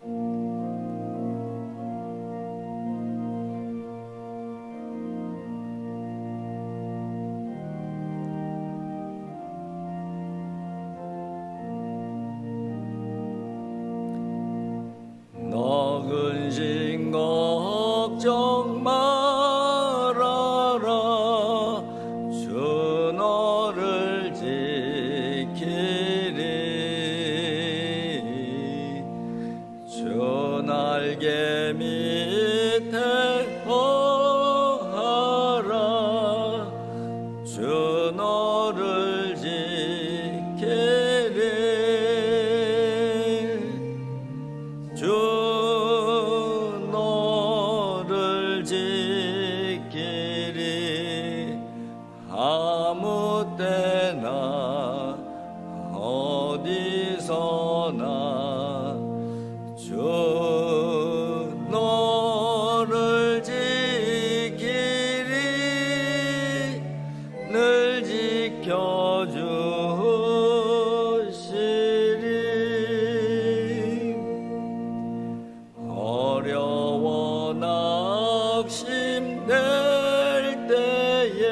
너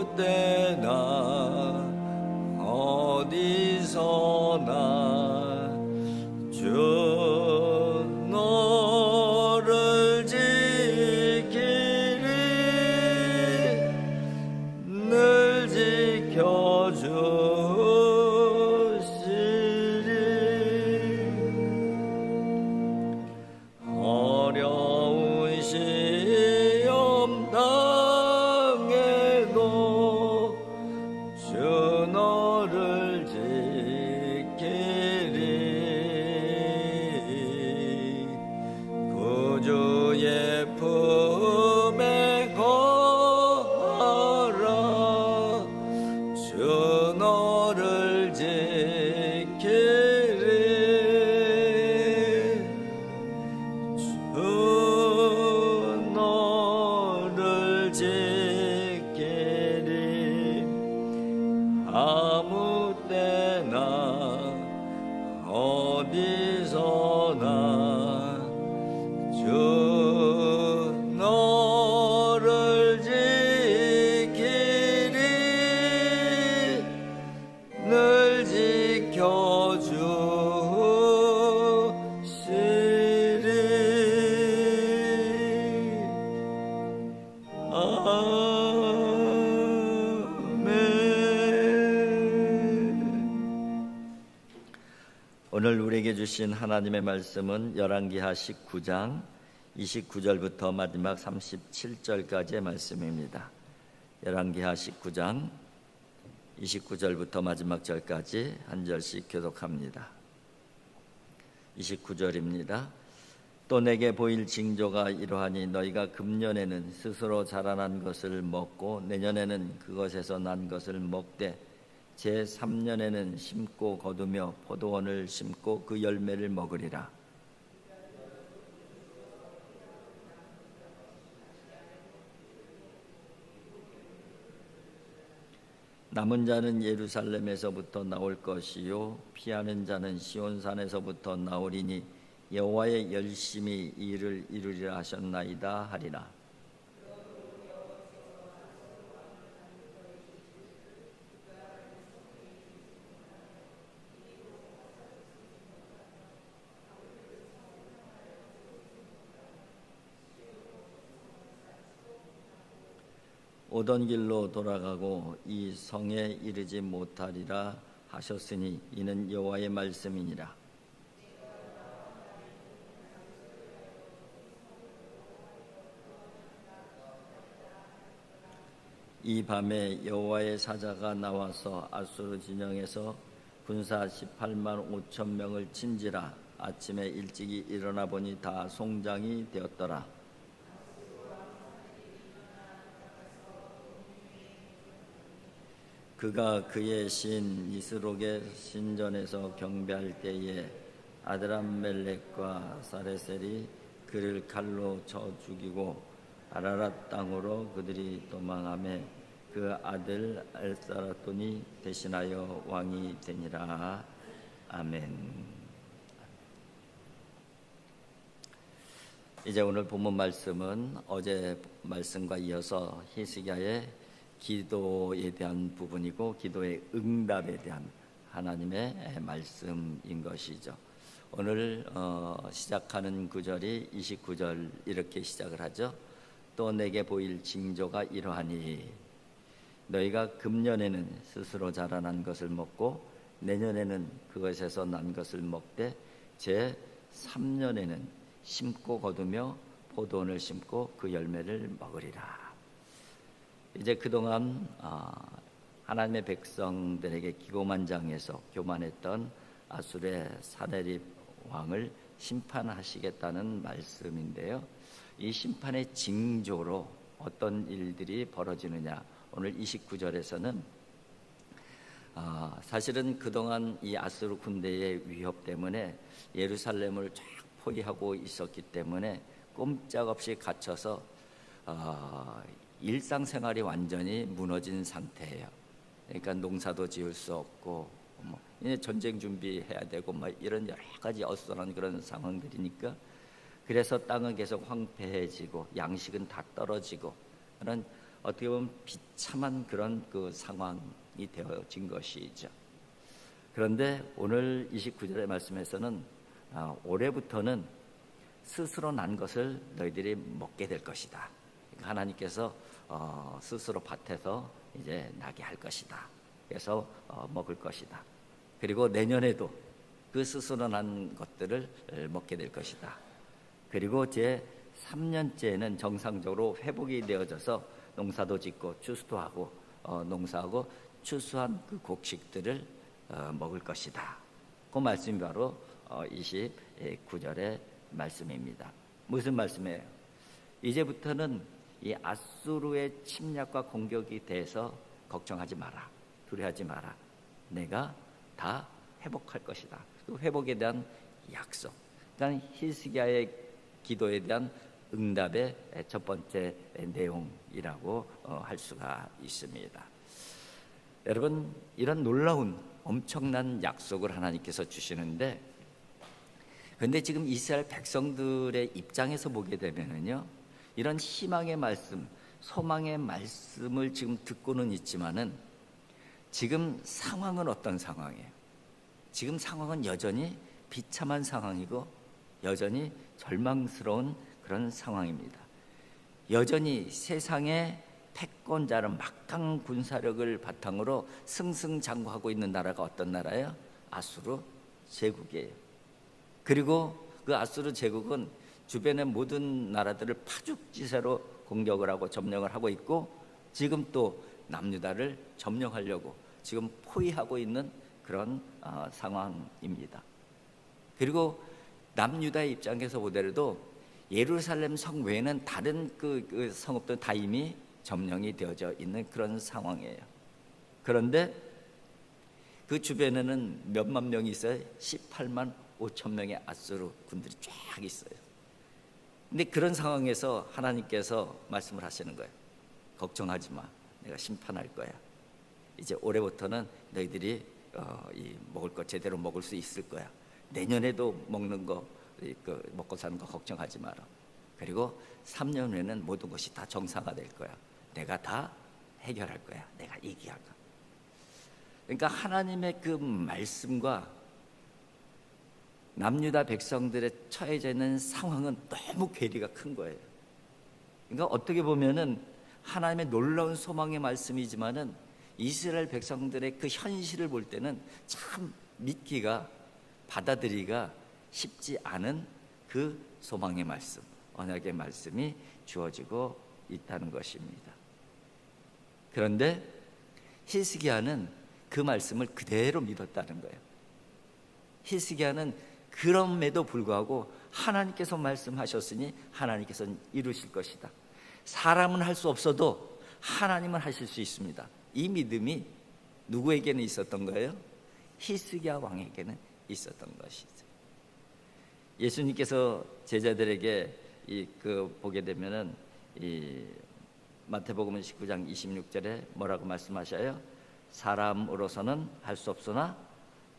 아무 때나 오늘 우리에게 주신 하나님의 말씀은 열왕기하 19장 29절부터 마지막 37절까지의 말씀입니다. 열왕기하 19장 29절부터 마지막 절까지 한 절씩 교독합니다. 29절입니다. 또 내게 보일 징조가 이러하니 너희가 금년에는 스스로 자라난 것을 먹고 내년에는 그것에서 난 것을 먹되 제 3년에는 심고 거두며 포도원을 심고 그 열매를 먹으리라. 남은 자는 예루살렘에서부터 나올 것이요 피하는 자는 시온산에서부터 나오리니 여호와의 열심히 이 일을 이루리라 하셨나이다 하리라. 오던 길로 돌아가고 이 성에 이르지 못하리라 하셨으니 이는 여호와의 말씀이니라. 이 밤에 여호와의 사자가 나와서 아수르 진영에서 군사 18만 5천 명을 친지라 아침에 일찍이 일어나 보니 다 송장이 되었더라. 그가 그의 신 이스록의 신전에서 경배할 때에 아드람멜렉과 사레셀이 그를 칼로 쳐 죽이고 아라랏 땅으로 그들이 도망함에 그 아들 엘사라돈이 대신하여 왕이 되니라 아멘. 이제 오늘 본문 말씀은 어제 말씀과 이어서 히스기야의 기도에 대한 부분이고 기도의 응답에 대한 하나님의 말씀인 것이죠. 오늘 어, 시작하는 구절이 29절 이렇게 시작을 하죠. 또 내게 보일 징조가 이러하니 너희가 금년에는 스스로 자라난 것을 먹고 내년에는 그것에서 난 것을 먹되 제 3년에는 심고 거두며 포도원을 심고 그 열매를 먹으리라. 이제 그동안 아, 하나님의 백성들에게 기고만장해서 교만했던 아술의 사내립 왕을 심판하시겠다는 말씀인데요. 이 심판의 징조로 어떤 일들이 벌어지느냐? 오늘 29절에서는 아, 사실은 그동안 이 아수르 군대의 위협 때문에 예루살렘을 쫙 포위하고 있었기 때문에 꼼짝없이 갇혀서 어, 일상생활이 완전히 무너진 상태예요. 그러니까 농사도 지을 수 없고 뭐 이제 전쟁 준비해야 되고 뭐 이런 여러 가지 어수선한 그런 상황들이니까 그래서 땅은 계속 황폐해지고 양식은 다 떨어지고 그런 어떻게 보면 비참한 그런 그 상황이 되어진 것이죠. 그런데 오늘 29절의 말씀에서는 아, 올해부터는 스스로 난 것을 너희들이 먹게 될 것이다. 그러니까 하나님께서 어, 스스로 밭에서 이제 나게 할 것이다. 그래서 어, 먹을 것이다. 그리고 내년에도 그 스스로 난 것들을 먹게 될 것이다. 그리고 제 3년째는 정상적으로 회복이 되어져서 농사도 짓고 추수도 하고 어, 농사하고 추수한 그 곡식들을 어, 먹을 것이다. 그 말씀이 바로 어, 29절의 말씀입니다. 무슨 말씀이에요? 이제부터는 이 아수르의 침략과 공격에 대해서 걱정하지 마라. 두려워하지 마라. 내가 다 회복할 것이다. 그 회복에 대한 약속. 그러니까 히스기야의 기도에 대한 응답의 첫 번째 내용이라고 어, 할 수가 있습니다. 여러분 이런 놀라운 엄청난 약속을 하나님께서 주시는데 그런데 지금 이스라엘 백성들의 입장에서 보게 되면은요, 이런 희망의 말씀, 소망의 말씀을 지금 듣고는 있지만은 지금 상황은 어떤 상황이에요? 지금 상황은 여전히 비참한 상황이고 여전히 절망스러운 그런 상황입니다. 여전히 세상의 패권자는 막강 군사력을 바탕으로 승승장구하고 있는 나라가 어떤 나라예요? 아수르 제국이에요. 그리고 그 아수르 제국은 주변의 모든 나라들을 파죽지세로 공격을 하고 점령을 하고 있고 지금 또 남유다를 점령하려고 지금 포위하고 있는 그런 어, 상황입니다. 그리고 남유다의 입장에서 보더라도 예루살렘 성 외에는 다른 그, 그 성읍들 다 이미 점령이 되어져 있는 그런 상황이에요. 그런데 그 주변에는 몇만 명이 있어요. 18만 5천 명의 아수르 군들이 쫙 있어요. 근데 그런 상황에서 하나님께서 말씀을 하시는 거예요. 걱정하지 마. 내가 심판할 거야. 이제 올해부터는 너희들이 어, 이 먹을 거 제대로 먹을 수 있을 거야. 내년에도 먹는 거, 이, 그 먹고 사는 거 걱정하지 마라. 그리고 3년 후에는 모든 것이 다 정상화될 거야. 내가 다 해결할 거야. 내가 이기할 거야. 그러니까 하나님의 그 말씀과 남유다 백성들의 처해져 있는 상황은 너무 괴리가 큰 거예요. 그러니까 어떻게 보면은 하나님의 놀라운 소망의 말씀이지만은 이스라엘 백성들의 그 현실을 볼 때는 참 믿기가 받아들이기가 쉽지 않은 그 소망의 말씀, 언약의 말씀이 주어지고 있다는 것입니다. 그런데 히스기야는 그 말씀을 그대로 믿었다는 거예요. 히스기야는 그럼에도 불구하고 하나님께서 말씀하셨으니 하나님께서는 이루실 것이다. 사람은 할 수 없어도 하나님은 하실 수 있습니다. 이 믿음이 누구에게는 있었던 거예요? 히스기야 왕에게는 있었던 것이죠. 예수님께서 제자들에게 이 그 보게 되면은 이 마태복음 19장 26절에 뭐라고 말씀하셔요? 사람으로서는 할 수 없으나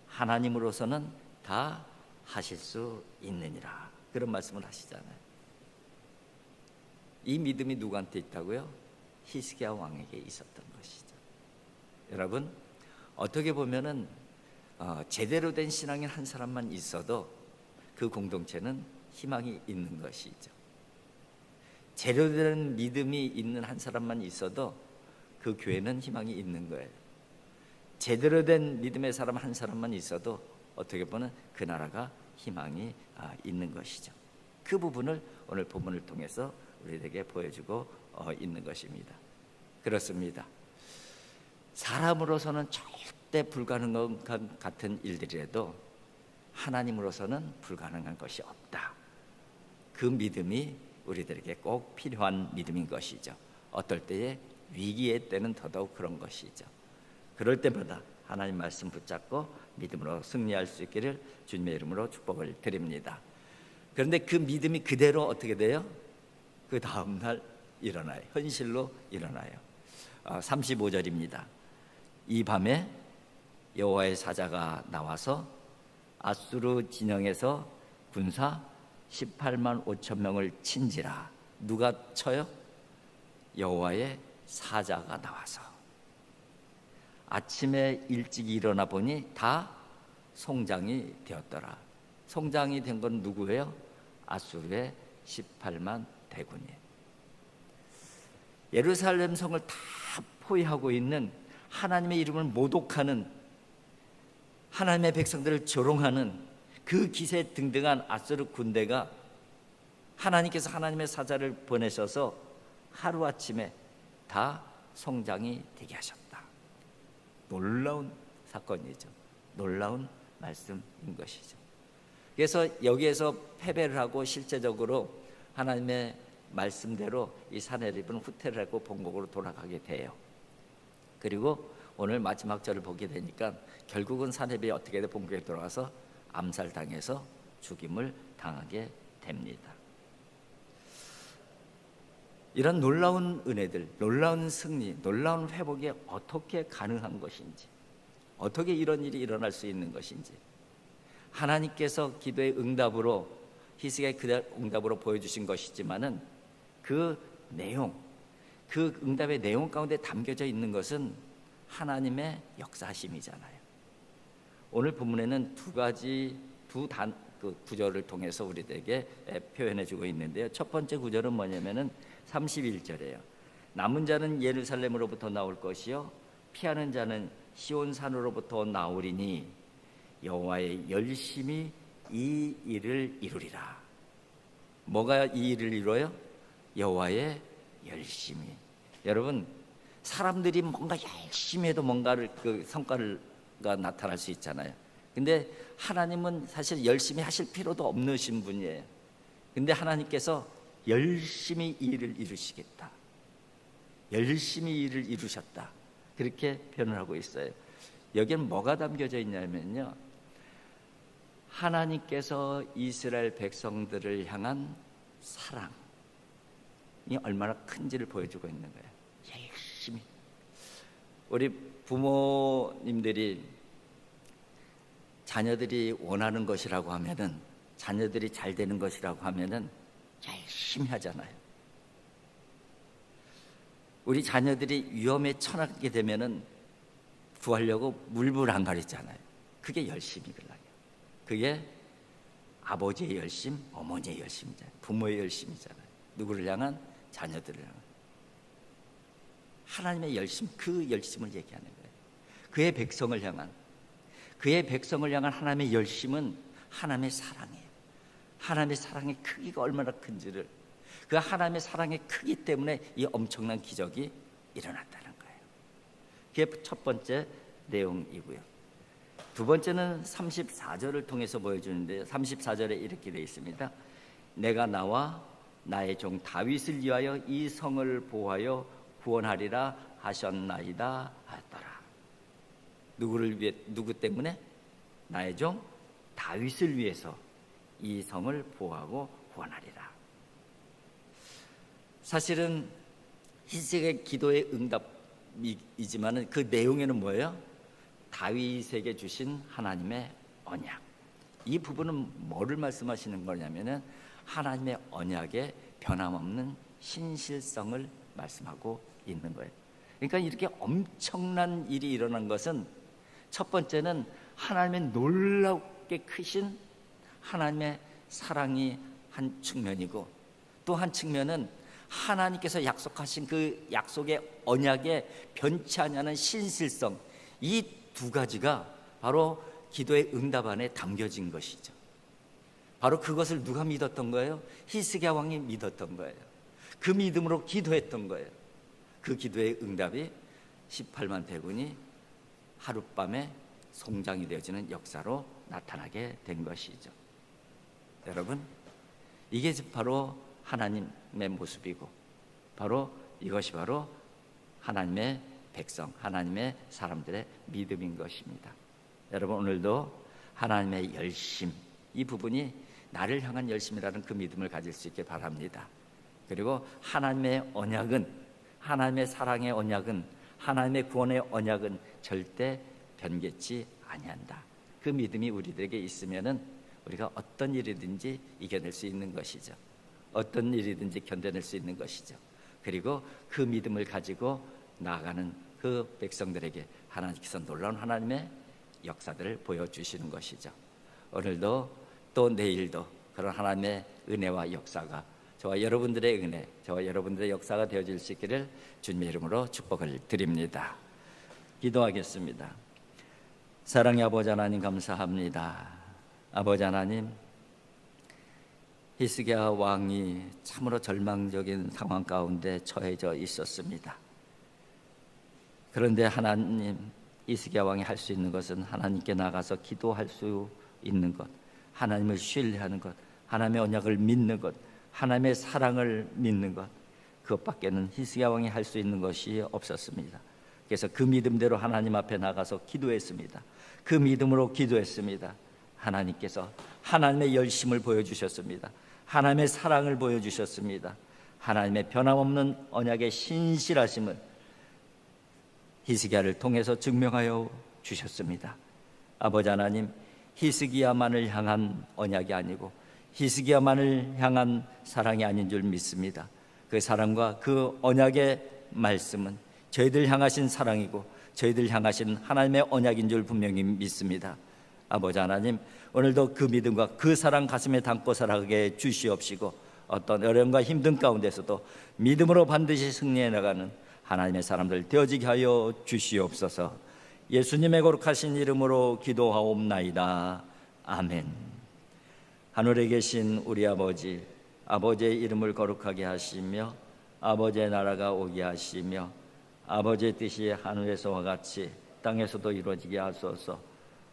하나님으로서는 다 하실 수 있느니라. 그런 말씀을 하시잖아요. 이 믿음이 누구한테 있다고요? 히스기야 왕에게 있었던 것이죠. 여러분 어떻게 보면은 어, 제대로 된 신앙인 한 사람만 있어도 그 공동체는 희망이 있는 것이죠. 제대로 된 믿음이 있는 한 사람만 있어도 그 교회는 희망이 있는 거예요. 제대로 된 믿음의 사람 한 사람만 있어도 어떻게 보면 그 나라가 희망이 아, 있는 것이죠. 그 부분을 오늘 본문을 통해서 우리에게 보여주고 어, 있는 것입니다. 그렇습니다. 사람으로서는 절대 불가능한 같은 일들이라도 하나님으로서는 불가능한 것이 없다. 그 믿음이 우리들에게 꼭 필요한 믿음인 것이죠. 어떨 때에 위기의 때는 더더욱 그런 것이죠. 그럴 때마다 하나님 말씀 붙잡고 믿음으로 승리할 수 있기를 주님의 이름으로 축복을 드립니다. 그런데 그 믿음이 그대로 어떻게 돼요? 그 다음 날 일어나요. 현실로 일어나요. 35절입니다. 이 밤에 여호와의 사자가 나와서 아수르 진영에서 군사 18만 5천 명을 친지라 누가 쳐요? 여호와의 사자가 나와서 아침에 일찍 일어나 보니 다 송장이 되었더라. 송장이 된 건 누구예요? 아수르의 18만 대군이. 예루살렘 성을 다 포위하고 있는 하나님의 이름을 모독하는 하나님의 백성들을 조롱하는 그 기세 등등한 아수르 군대가 하나님께서 하나님의 사자를 보내셔서 하루아침에 다 성장이 되게 하셨다. 놀라운 사건이죠. 놀라운 말씀인 것이죠. 그래서 여기에서 패배를 하고 실제적으로 하나님의 말씀대로 이 사내립은 후퇴를 하고 본국으로 돌아가게 돼요. 그리고 오늘 마지막 절을 보게 되니까 결국은 사내비 어떻게 돼 본국에 돌아가서 암살당해서 죽임을 당하게 됩니다. 이런 놀라운 은혜들, 놀라운 승리, 놀라운 회복이 어떻게 가능한 것인지, 어떻게 이런 일이 일어날 수 있는 것인지, 하나님께서 기도의 응답으로 히스기야의 그 응답으로 보여주신 것이지만은 그 내용, 그 응답의 내용 가운데 담겨져 있는 것은 하나님의 역사심이잖아요. 오늘 본문에는 두 가지 두 단 그 구절을 통해서 우리들에게 표현해 주고 있는데요. 첫 번째 구절은 뭐냐면은 31절이에요. 남은 자는 예루살렘으로부터 나올 것이요 피하는 자는 시온 산으로부터 나오리니 여호와의 열심히 이 일을 이루리라. 뭐가 이 일을 이루어요? 여호와의 열심히. 여러분 사람들이 뭔가 열심히 해도 뭔가를 그 성과가 나타날 수 있잖아요. 근데 하나님은 사실 열심히 하실 필요도 없으신 분이에요. 근데 하나님께서 열심히 이 일을 이루시겠다. 열심히 일을 이루셨다. 그렇게 표현을 하고 있어요. 여기는 뭐가 담겨져 있냐면요. 하나님께서 이스라엘 백성들을 향한 사랑이 얼마나 큰지를 보여주고 있는 거예요. 열심히. 우리 부모님들이 자녀들이 원하는 것이라고 하면은 자녀들이 잘 되는 것이라고 하면은 열심히 하잖아요. 우리 자녀들이 위험에 처하게 되면은 구하려고 물불 안 가리잖아요. 그게 열심히 그래요. 그게 아버지의 열심, 어머니의 열심이잖아요. 부모의 열심이잖아요. 누구를 향한 자녀들을 향한 하나님의 열심, 그 열심을 얘기하는 거예요. 그의 백성을 향한 그의 백성을 향한 하나님의 열심은 하나님의 사랑이에요. 하나님의 사랑의 크기가 얼마나 큰지를 그 하나님의 사랑의 크기 때문에 이 엄청난 기적이 일어났다는 거예요. 그게 첫 번째 내용이고요. 두 번째는 34절을 통해서 보여주는데요. 34절에 이렇게 되어 있습니다. 내가 나와 나의 종 다윗을 위하여 이 성을 보하여 구원하리라 하셨나이다 하였더라. 누구를 위해 누구 때문에 나의 종 다윗을 위해서 이 성을 보호하고 구원하리라. 사실은 희색의 기도의 응답이지만은 그 내용에는 뭐예요? 다윗에게 주신 하나님의 언약. 이 부분은 뭐를 말씀하시는 거냐면은 하나님의 언약의 변함없는 신실성을 말씀하고 있는 거예요. 그러니까 이렇게 엄청난 일이 일어난 것은 첫 번째는 하나님의 놀랍게 크신 하나님의 사랑이 한 측면이고 또 한 측면은 하나님께서 약속하신 그 약속의 언약에 변치 않는 신실성 이 두 가지가 바로 기도의 응답 안에 담겨진 것이죠. 바로 그것을 누가 믿었던 거예요? 히스기야 왕이 믿었던 거예요. 그 믿음으로 기도했던 거예요. 그 기도의 응답이 18만 대군이 하룻밤에 송장이 되어지는 역사로 나타나게 된 것이죠. 여러분, 이게 바로 하나님의 모습이고, 바로 이것이 바로 하나님의 백성, 하나님의 사람들의 믿음인 것입니다. 여러분, 오늘도 하나님의 열심, 이 부분이 나를 향한 열심이라는 그 믿음을 가질 수 있게 바랍니다. 그리고 하나님의 언약은, 하나님의 사랑의 언약은 하나님의 구원의 언약은 절대 변개치 아니한다. 그 믿음이 우리들에게 있으면은 우리가 어떤 일이든지 이겨낼 수 있는 것이죠. 어떤 일이든지 견뎌낼 수 있는 것이죠. 그리고 그 믿음을 가지고 나아가는 그 백성들에게 하나님께서 놀라운 하나님의 역사들을 보여주시는 것이죠. 오늘도 또 내일도 그런 하나님의 은혜와 역사가 저와 여러분들의 은혜, 저와 여러분들의 역사가 되어질 수 있기를 주님의 이름으로 축복을 드립니다. 기도하겠습니다. 사랑의 아버지 하나님 감사합니다. 아버지 하나님, 히스기야 왕이 참으로 절망적인 상황 가운데 처해져 있었습니다. 그런데 하나님, 히스기야 왕이 할 수 있는 것은 하나님께 나가서 기도할 수 있는 것, 하나님을 신뢰하는 것, 하나님의 언약을 믿는 것, 하나님의 사랑을 믿는 것 그것밖에는 히스기야 왕이 할 수 있는 것이 없었습니다. 그래서 그 믿음대로 하나님 앞에 나가서 기도했습니다. 그 믿음으로 기도했습니다. 하나님께서 하나님의 열심을 보여주셨습니다. 하나님의 사랑을 보여주셨습니다. 하나님의 변함없는 언약의 신실하심을 히스기야를 통해서 증명하여 주셨습니다. 아버지 하나님, 히스기야만을 향한 언약이 아니고 히스기야만을 향한 사랑이 아닌 줄 믿습니다. 그 사랑과 그 언약의 말씀은 저희들 향하신 사랑이고 저희들 향하신 하나님의 언약인 줄 분명히 믿습니다. 아버지 하나님 오늘도 그 믿음과 그 사랑 가슴에 담고 살아가게 주시옵시고 어떤 어려움과 힘든 가운데서도 믿음으로 반드시 승리해 나가는 하나님의 사람들 되어지게 하여 주시옵소서. 예수님의 거룩하신 이름으로 기도하옵나이다. 아멘. 하늘에 계신 우리 아버지, 아버지의 이름을 거룩하게 하시며 아버지의 나라가 오게 하시며 아버지의 뜻이 하늘에서와 같이 땅에서도 이루어지게 하소서.